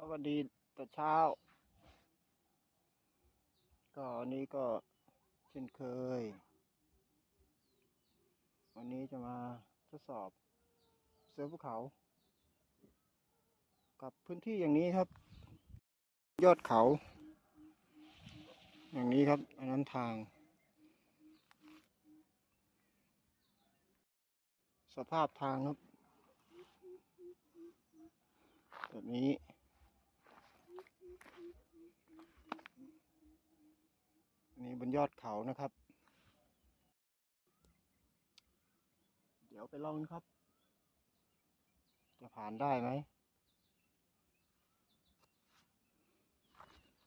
สวัสดีแต่เช้า ก็วันนี้ก็เช่นเคย วันนี้จะมาทดสอบเสือภูเขา กับพื้นที่อย่างนี้ครับ ยอดเขา อย่างนี้ครับอันนั้นทาง สภาพทางครับแบบนี้ อันนี้ บนยอดเขานะครับ เดี๋ยวไปลองครับ จะผ่านได้ไหม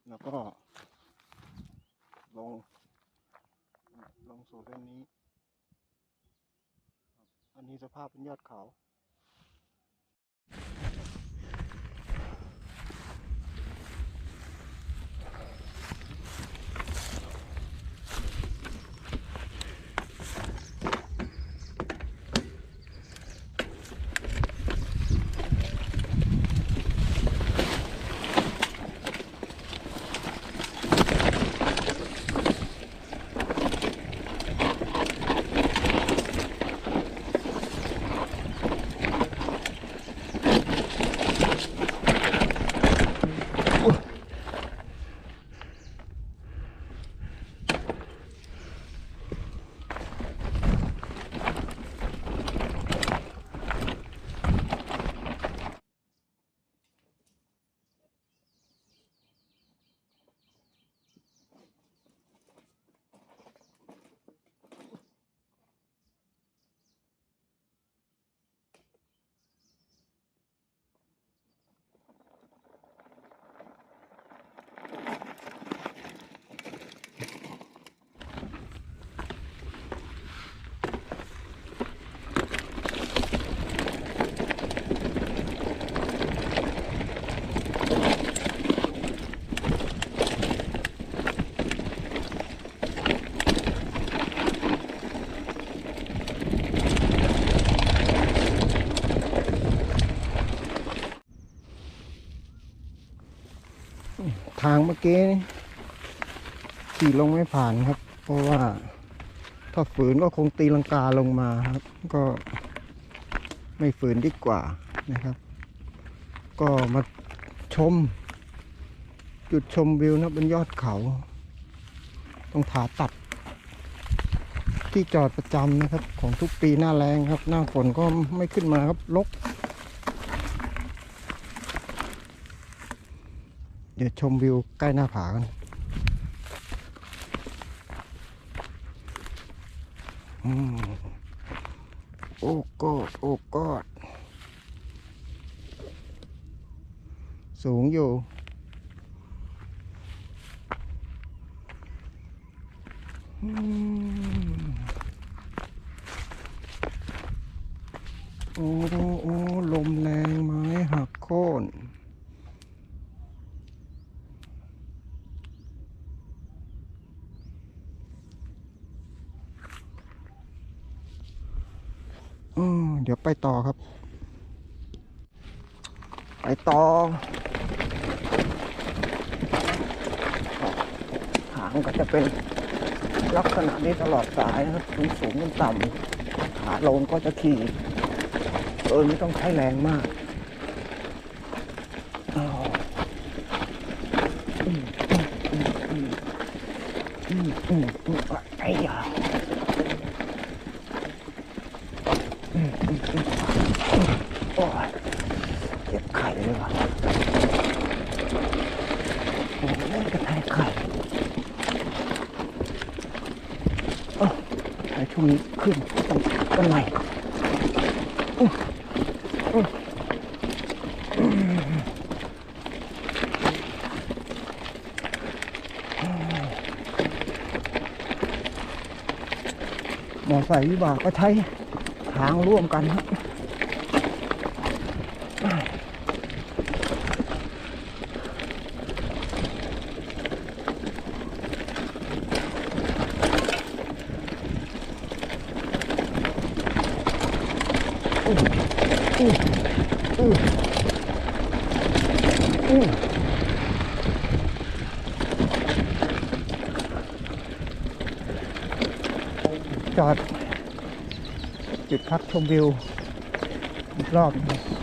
แล้วก็ลง ลงสู่เส้นนี้ อันนี้สภาพเป็นยอดเขา ทางเมื่อกี้ขี่ลงไม่ผ่านครับ เพราะว่าถ้าฝืนก็คงตีลังกาลงมาครับ ก็ไม่ฝืนดีกว่านะครับ ก็มาชม จุดชมวิวนะบนยอดเขาต้องผาตัด ที่จอดประจำนะครับ ของทุกปีหน้าแรงครับ หน้าฝนก็ไม่ขึ้นมาครับลก ดี๋ยวชมวิวใกล้หน้าผากันอโอ้กอดโอ้กอดสูงอยู่ โอ้โอ้ลมแรงม้หักโค่น อืมเดี๋ยวไปต่อครับ ไปต่อ หางก็จะเป็นลักษณะนี้ตลอดสายนะครับสูงสูงต่ำขาลงก็จะขี่เออไม่ต้องใช้แรงมากอ้าวอืมอืมอืมอืมอืมอืมอืมไอ้ยา โอ้ยเจ็บไข่เลยว่ะโอ้ยกระแทกไข่โอ้ไอ้ช่วงนี้ขึ้นต้องกันไหนอื้ออื้ออืมมอไซค์วิบากก็ใช้ทางร่วมกันครับ อื อู้ จอด จุดพักชมวิวอีกรอบนึง